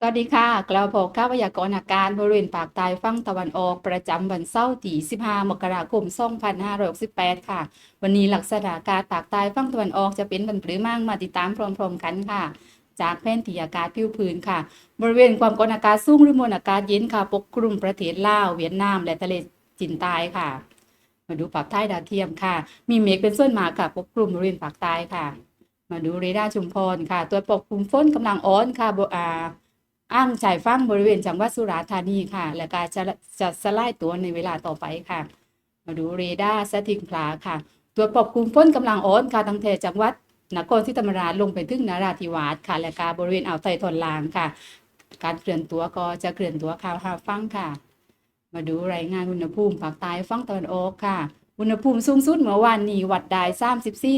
สวัสดีค่ะกล่าวพบข่าวพยากรณ์อากาศบริเวณปากใต้ฝั่งตะวันออกประจำวันเสาร์ที่ 15 มกราคม 2568 ค่ะ วันนี้ลักษณะอากาศปากใต้ฝั่งตะวันออกจะเป็นวันพฤหัสมาติดตามพร้อมๆกันค่ะ จากแผนที่อากาศผิวพื้นค่ะ บริเวณความกดอากาศสูงหรือมวลอากาศเย็นค่ะ ปกคลุมประเทศลาวเวียดนาม และทะเลจีนใต้ค่ะ มาดูปากใต้ดาวเทียมค่ะ มีเมฆเป็นส่วนมากค่ะปกคลุมบริเวณปากใต้ค่ะ มาดูเรดาร์ชุมพรค่ะ ตัวปกคลุมฝนกำลังอ่อนค่ะบอ่า อ้างชายฝั่งบริเวณจังหวัดสุราษฎร์ธานีค่ะ และการจะจะสลายตัวในเวลาต่อไปค่ะ มาดูเรดาร์สถิงพลาค่ะตัวปกคลุมฝนกำลังอ่อนค่ะตั้งแต่จังหวัดนครศรีธรรมราชลงไปถึงนราธิวาสค่ะ และการบริเวณอ่าวไทยตอนล่างค่ะ การเคลื่อนตัวก็จะเคลื่อนตัวข่าวหาฟังค่ะ มาดูรายงานอุณหภูมิภาคใต้ฝั่งตะวันออกค่ะ อุณหภูมิสูงสุดเมื่อวานนี้วัดได้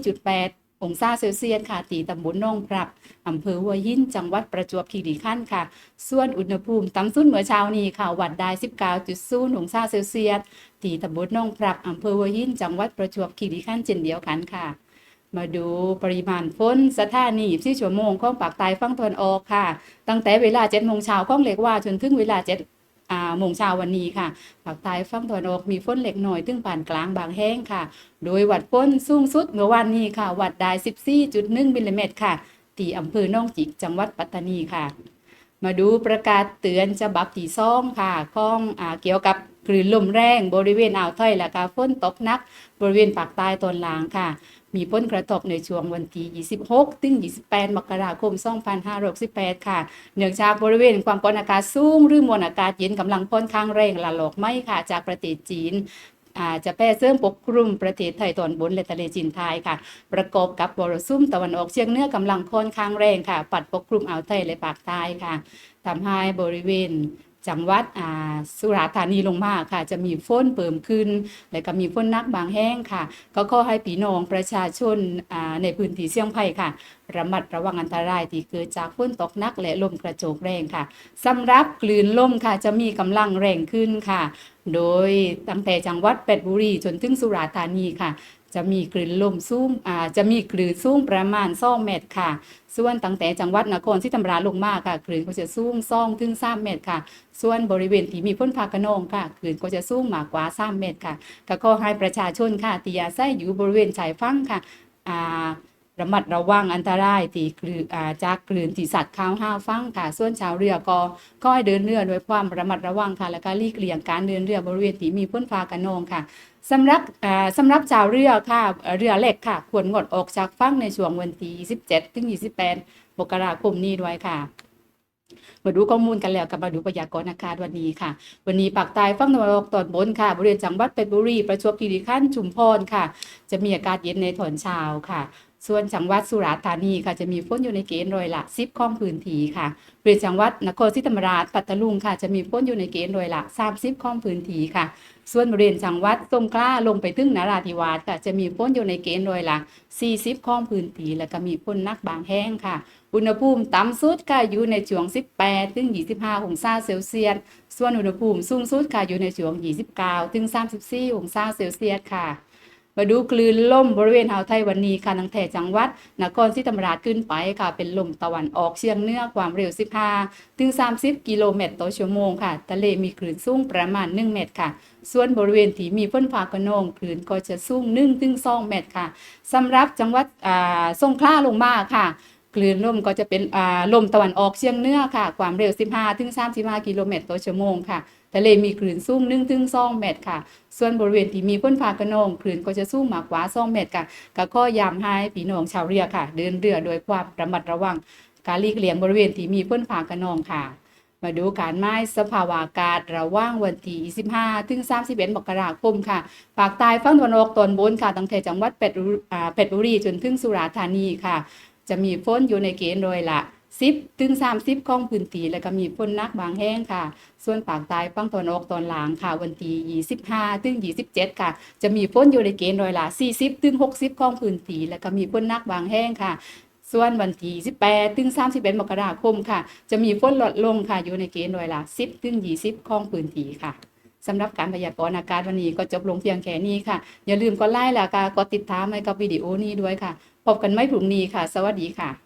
34.8 องศาเซลเซียสค่ะตีตำบลหนองพรับอำเภอหัวหินจังหวัดประจวบคีรีขันธ์ค่ะ ส่วนอุณหภูมิต่ำสุดเมื่อเช้านี้ค่ะวัดได้ 19.0องศาเซลเซียสที่ตำบลหนองพรับอำเภอหัวหินจังหวัดประจวบคีรีขันธ์เช่นเดียวกันค่ะ มาดูปริมาณฝนสถานีที่ชั่วโมงของปากใต้ฝั่งตะวันออกค่ะ ตั้งแต่เวลา7โมงเช้าของเล็กว่าจนถึงเวลา7 อ่าโมงเช้าวันนี้ค่ะภาคใต้ฝั่งตะวันออกมีฝนเล็กน้อยถึงปานกลางบางแห้งค่ะ โดยวัดฝนสูงสุดเมื่อวานนี้ค่ะวัดได้ 14.1มิลลิเมตรค่ะที่อำเภอหนองจิกจังหวัดปัตตานีค่ะ มาดูประกาศเตือนฉบับที่สองค่ะของอเกี่ยวกับ คลื่นลมแรงบริเวณอ่าวไทยและกาฝนตกหนัก บริเวณปากใต้ตอนล่างค่ะ มีผลกระทบในช่วงวันที่26 ถึง 28 มกราคม 2568 ค่ะ เนื่องจากบริเวณความกดอากาศสูง หรือมวลอากาศเย็นกำลังค่นข้างแรงละลอกไหมค่ะ จากประเทศจีนอาจะแพร่เสริมปกคลุมประเทศไทยตอนบนและทะเลจีนใต้ค่ะ ประกอบกับมรสุมตะวันออกเฉียงเหนือกำลังค่อนข้างแรงค่ะ ปัดปกคลุมอ่าวไทยและภาคใต้ค่ะทำให้บริเวณ จังหวัดอ่าสุราษฎร์ธานีลงมาค่ะ จะมีฝนเพิ่มขึ้น และก็มีฝนนักบางแห้งค่ะ ก็ขอให้พี่น้องประชาชนอ่าในพื้นที่เสี่ยงภัยค่ะ ระมัดระวังอันตรายที่เกิดจากฝนตกหนักและลมกระโจกแรงค่ะสำหรับคลื่นลมค่ะจะมีกำลังแรงขึ้นค่ะ โดยตั้งแต่จังหวัดเป็ดบุรีจนถึงสุราษฎร์ธานีค่ะ จะมีคลื่นลมสูงอ่าจะมีคลื่นสูงประมาณ2เมตรค่ะ ส่วนตั้งแต่จังหวัดนครศรีธรรมราชลงมาค่ะคลื่นก็จะสูง2ถึง3เมตรค่ะ ส่วนบริเวณที่มีพ้นภากระนองค่ะคลื่นก็จะสูงมากกว่า 3 เมตรค่ะก็ขอให้ประชาชนค่ะที่อาศัยอยู่บริเวณชายฝั่งค่ะอ่า ระมัดระวังอันตรายที่คลื่นอ่าจากคลื่นที่สัตว์ข้าวห้าวฟังค่ะส่วนชาวเรือก็ก็ให้เดินเรือด้วยความระมัดระวังค่ะ และก็ลีกเลี่ยงการเดินเรือบริเวณที่มีพ้นฟ้ากระนองค่ะสำหรับสำหรับชาวเรือค่ะเรือเล็กค่ะ ควรงดออกจากฝั่งในช่วงวันที่27ถึง28มกราคมนี้ด้วยค่ะมาดูข้อมูลกันแล้วกับมาดูพยากรณ์อากาศวันนี้ค่ะ วันนี้ปากใต้ฝั่งตะวันออกตอนบนค่ะ บริเวณจังหวัดเพชรบุรี ประจวบคีรีขันธ์ชุมพรค่ะ จะมีอากาศเย็นในตอนเช้าค่ะ ส่วนจังหวัดสุราษฎร์ธานีค่ะจะมีฝนอยู่ในเกณฑ์ร้อยละ10ของพื้นที่ค่ะบริเวณจังหวัดนครศรีธรรมราชปัตตาลุงค่ะจะมีฝนอยู่ในเกณฑ์ร้อยละ30ของพื้นที่ค่ะ ส่วนบริเวณจังหวัดสงขลาลงไปถึงนราธิวาสค่ะจะมีฝนอยู่ในเกณฑ์ร้อยละ40ของพื้นที่แล้วก็มีฝนนักบางแห้งค่ะ อุณหภูมิต่ำสุดค่ะอยู่ในช่วง 18ถึง25องศาเซลเซียสส่วนอุณหภูมิสูงสุดค่ะอยู่ในช่วง 29ถึง34องศาเซลเซียสค่ะ มาดูคลื่นลมบริเวณอ่าวไทยวันนี้ค่ะตั้งแต่จังหวัดนครศรีธรรมราชขึ้นไปค่ะ เป็นลมตะวันออกเฉียงเหนือความเร็ว 15 ถึง 30 กิโลเมตรต่อชั่วโมงค่ะ ทะเลมีคลื่นสูงประมาณ 1 เมตรค่ะ ส่วนบริเวณที่มีฝนฟ้ากระนองคลื่นก็จะสูง1ถึง2เมตรค่ะสำหรับจังหวัดอ่าสงขลาลงมาค่ะคลื่นลมก็จะเป็นอ่าลมตะวันออกเฉียงเหนือค่ะ ความเร็ว 15ถึง35 กิโลเมตรต่อชั่วโมงค่ะ ทะเลมีคลื่นสูง1ถึง2เมตรค่ะ ส่วนบริเวณที่มีฝนฟ้ากระนองคลื่นก็จะสูงมากกว่า2เมตรค่ะก็ข้อย้ำให้พี่น้องชาวเรือค่ะ เดินเรือโดยความระมัดระวัง การลีกเลี่ยงบริเวณที่มีฝนฟ้ากระนองค่ะมาดูการไม้สภาวะอากาศระหว่างวันที่25 ถึง 31 มกราคมค่ะภาคใต้ฝั่งตะวันออกตอนบนค่ะ ตั้งแต่จังหวัดเป็ดบุอ่าเป็ดบุรีจนถึงสุราษฎร์ธานีค่ะ จะมีฝนอยู่ในเกณฑ์โดยละ 10ถึง30ของพื้นที่แล้วก็มีฝนนักบางแห้งค่ะ ส่วนภาคใต้ฝั่งตะวันออกตอนหลังค่ะ วันที่25ถึง27ค่ะ จะมีฝนอยู่ในเกณฑ์โดยละ40ถึง60ของพื้นที่แล้วก็มีฝนนักบางแห้งค่ะส่วนวันที่ 18 ถึง 31 มกราคมค่ะ จะมีฝนลดลงค่ะ อยู่ในเกณฑ์โดยละ 10 ถึง 20 ของพื้นที่ค่ะ สำหรับการพยากรณ์อากาศวันนี้ก็จบลงเพียงแค่นี้ค่ะ อย่าลืมกดไลค์และกกดติดตามให้กับวิดีโอนี้ด้วยค่ะ พบกันไม่พรุ่งนี้ค่ะ สวัสดีค่ะ